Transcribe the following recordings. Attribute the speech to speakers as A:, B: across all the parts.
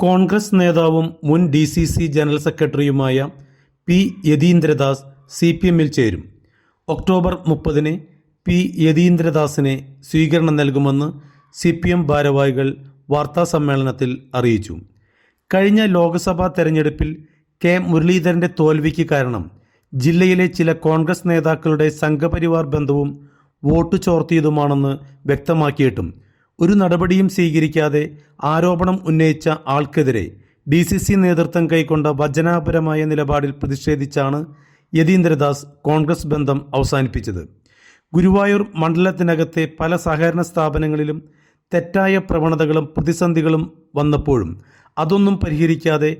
A: കോൺഗ്രസ് നേതാവും മുൻ D C C general സെക്രട്ടറിയുമായ പി യതീന്ദ്രദാസ് സി പി എമ്മിൽ ചേരും. ഒക്ടോബർ മുപ്പതിന് പി യതീന്ദ്രദാസിനെ സ്വീകരണം നൽകുമെന്ന് സി പി എം ഭാരവാഹികൾ വാർത്താസമ്മേളനത്തിൽ അറിയിച്ചു. കഴിഞ്ഞ ലോക്സഭാ തെരഞ്ഞെടുപ്പിൽ കെ മുരളീധരന്റെ തോൽവിക്ക് കാരണം ജില്ലയിലെ ചില കോൺഗ്രസ് നേതാക്കളുടെ സംഘപരിവാർ ബന്ധവും വോട്ട് ചോർത്തിയതുമാണെന്ന് വ്യക്തമാക്കിയിട്ടും ഒരു നടപടിയും സ്വീകരിക്കാതെ ആരോപണം ഉന്നയിച്ച ആൾക്കെതിരെ ഡി സി സി നേതൃത്വം കൈക്കൊണ്ട വചനാപരമായ നിലപാടിൽ പ്രതിഷേധിച്ചാണ് യതീന്ദ്രദാസ് കോൺഗ്രസ് ബന്ധം അവസാനിപ്പിച്ചത്. ഗുരുവായൂർ മണ്ഡലത്തിനകത്തെ പല സഹകരണ സ്ഥാപനങ്ങളിലും തെറ്റായ പ്രവണതകളും പ്രതിസന്ധികളും വന്നപ്പോഴും അതൊന്നും പരിഹരിക്കാതെ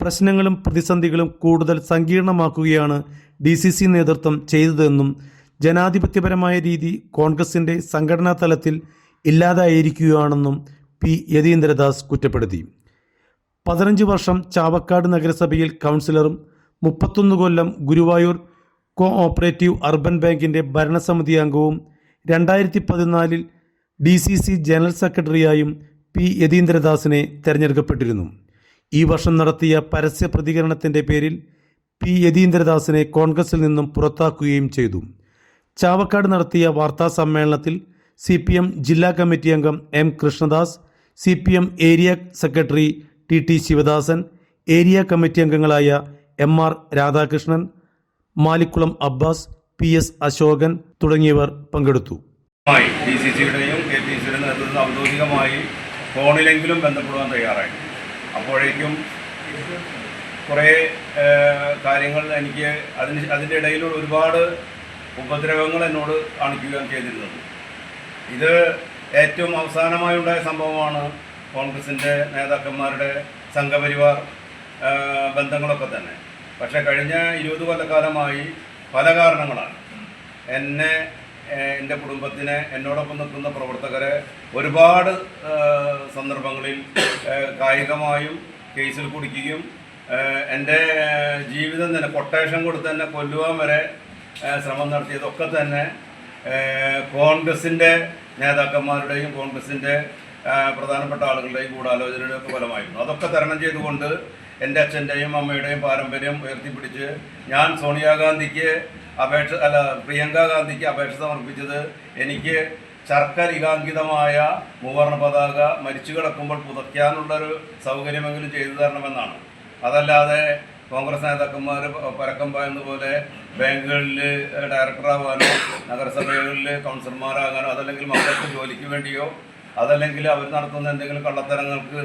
A: പ്രശ്നങ്ങളും പ്രതിസന്ധികളും കൂടുതൽ സങ്കീർണമാക്കുകയാണ് ഡി സി സി നേതൃത്വം ചെയ്തതെന്നും ജനാധിപത്യപരമായ രീതി കോൺഗ്രസിന്റെ സംഘടനാ തലത്തിൽ ഇല്ലാതായിരിക്കുകയാണെന്നും പി യതീന്ദ്രദാസ് കുറ്റപ്പെടുത്തി. പതിനഞ്ച് വർഷം ചാവക്കാട് നഗരസഭയിൽ കൗൺസിലറും മുപ്പത്തൊന്ന് കൊല്ലം ഗുരുവായൂർ കോ ഓപ്പറേറ്റീവ് അർബൻ ബാങ്കിന്റെ ഭരണസമിതി അംഗവും രണ്ടായിരത്തി പതിനാലിൽ ഡി സി സി ജനറൽ സെക്രട്ടറിയായും പി യതീന്ദ്രദാസിനെ തെരഞ്ഞെടുക്കപ്പെട്ടിരുന്നു. ഈ വർഷം നടത്തിയ പരസ്യ പ്രതികരണത്തിന്റെ പേരിൽ പി യതീന്ദ്രദാസിനെ കോൺഗ്രസിൽ നിന്നും പുറത്താക്കുകയും ചെയ്തു. ചാവക്കാട് നടത്തിയ വാർത്താ സമ്മേളനത്തിൽ സി പി എം ജില്ലാ കമ്മിറ്റി അംഗം M Krishnadas C P M area secretary T T Sivadasan area committee അംഗങ്ങളായ M R Radhakrishnan Malikkulam Abbas P S Ashokan തുടങ്ങിയവർ പങ്കെടുത്തു.
B: സി കെ പി ഔദ്യോഗികമായി ഫോണിലെങ്കിലും ബന്ധപ്പെടുവാൻ തയ്യാറായി. അപ്പോഴേക്കും കുറേ കാര്യങ്ങൾ എനിക്ക് അതിന് അതിന്റെ ഇടയിലുള്ള ഒരുപാട് ഉപദ്രവങ്ങൾ എന്നോട് കാണിക്കുകയും ചെയ്തിരുന്നത്. ഇത് ഏറ്റവും അവസാനമായി ഉണ്ടായ സംഭവമാണ് കോൺഗ്രസിന്റെ നേതാക്കന്മാരുടെ സംഘപരിവാർ ബന്ധങ്ങളൊക്കെ തന്നെ. പക്ഷേ കഴിഞ്ഞ ഇരുപത് കൊല്ലക്കാലമായി പല കാരണങ്ങളാണ്. എന്നെ എന്റെ കുടുംബത്തിനെ എന്നോടൊപ്പം നിൽക്കുന്ന പ്രവർത്തകരെ ഒരുപാട് സന്ദർഭങ്ങളിൽ കായികമായും കേസിൽ കുടിക്കുകയും എന്റെ ജീവിതം തന്നെ കൊട്ടേഷൻ കൊടുത്ത് തന്നെ കൊല്ലുവാൻ വരെ ശ്രമം നടത്തിയതൊക്കെ തന്നെ കോൺഗ്രസിന്റെ നേതാക്കന്മാരുടെയും കോൺഗ്രസിന്റെ പ്രധാനപ്പെട്ട ആളുകളുടെയും ഗൂഢാലോചനയുടെ ഒക്കെ ഫലമായിരുന്നു. അതൊക്കെ തരണം ചെയ്തുകൊണ്ട് എന്റെ അച്ഛന്റെയും അമ്മയുടെയും പാരമ്പര്യം ഉയർത്തിപ്പിടിച്ച് ഞാൻ സോണിയാഗാന്ധിക്ക് അപേക്ഷ അല്ല പ്രിയങ്ക ഗാന്ധിക്ക് അപേക്ഷ സമർപ്പിച്ചത് എനിക്ക് ചർക്കരികാങ്കിതമായ മൂവർണ പതാക മരിച്ചു കിടക്കുമ്പോൾ പുതയ്ക്കാനുള്ളൊരു സൗകര്യമെങ്കിലും ചെയ്തു തരണമെന്നാണ്. അതല്ലാതെ കോൺഗ്രസ് നേതാക്കന്മാർ പരക്കം പായുന്ന പോലെ ബാങ്കുകളിൽ ഡയറക്ടറാവാനോ നഗരസഭകളിൽ കൗൺസിലർമാരാകാനോ അതല്ലെങ്കിൽ മക്കൾക്ക് ജോലിക്ക് വേണ്ടിയോ അതല്ലെങ്കിൽ അവർ നടത്തുന്ന എന്തെങ്കിലും കള്ളത്തരങ്ങൾക്ക്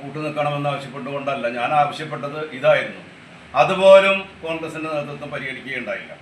B: കൂട്ടുനിൽക്കണമെന്ന് ആവശ്യപ്പെട്ടുകൊണ്ടല്ല. ഞാൻ ആവശ്യപ്പെട്ടത് ഇതായിരുന്നു. അതുപോലും കോൺഗ്രസിന്റെ നേതൃത്വം പരിഗണിക്കുകയുണ്ടായില്ല.